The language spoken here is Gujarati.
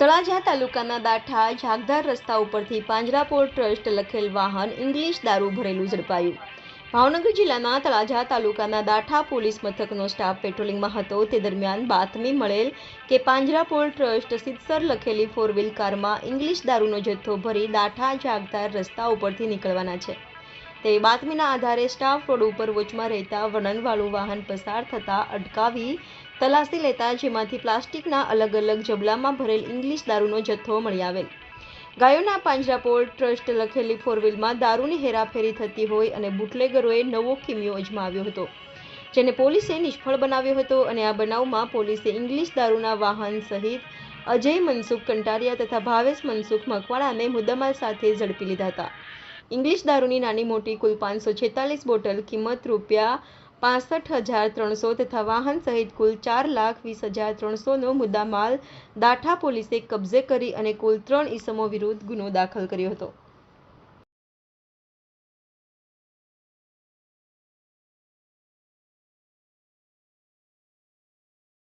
તળાજા તાલુકાના દાઠા જાગદાર રસ્તા ઉપરથી પાંજરાપોળ ટ્રસ્ટ લખેલ વાહન ઇંગ્લિશ દારૂ ભરેલું ઝડપાયું. ભાવનગર જિલ્લાના તળાજા તાલુકાના દાઠા પોલીસ મથકનો સ્ટાફ પેટ્રોલિંગમાં હતો. તે દરમિયાન બાતમી મળેલ કે પાંજરાપોળ ટ્રસ્ટ સિત્સર લખેલી ફોર વ્હીલ કારમાં ઇંગ્લિશ દારૂનો જથ્થો ભરી દાઠા જાગદાર રસ્તા ઉપરથી નીકળવાના છે. તેવી બાતમીના આધારે સ્ટાફ રોડ ઉપર વચમાં રહેતા વળનવાળું વાહન પસાર થતાં અટકાવી તલાશી લેતા જેમાંથી પ્લાસ્ટિકના અલગ અલગ જબલામાં ભરેલ ઇંગ્લિશ દારૂનો જથ્થો મળી આવેલ. ગાયોના પાંજરાપોળ ટ્રસ્ટ લખેલી ફોરવ્હીલમાં દારૂની હેરાફેરી થતી હોય અને બુટલેગરોએ નવો કિમિયો અજમાવ્યો હતો, જેને પોલીસે નિષ્ફળ બનાવ્યો હતો અને આ બનાવમાં પોલીસે ઇંગ્લિશ દારૂના વાહન સહિત અજય મનસુખ કંટારિયા તથા ભાવેશ મનસુખ મકવાણાને મુદ્દામાલ સાથે ઝડપી લીધા હતા. ઇંગ્લિશ દારૂની નાની મોટી કુલ પાંચસો છેતાલીસ બોટલ કિંમત રૂપિયા પાસઠ હજાર ત્રણસો તથા વાહન સહિત કુલ ચાર લાખ વીસ હજાર ત્રણસોનો મુદ્દામાલ દાઠા પોલીસે કબજે કરી અને કુલ ત્રણ ઈસમો વિરુદ્ધ ગુનો દાખલ કર્યો હતો.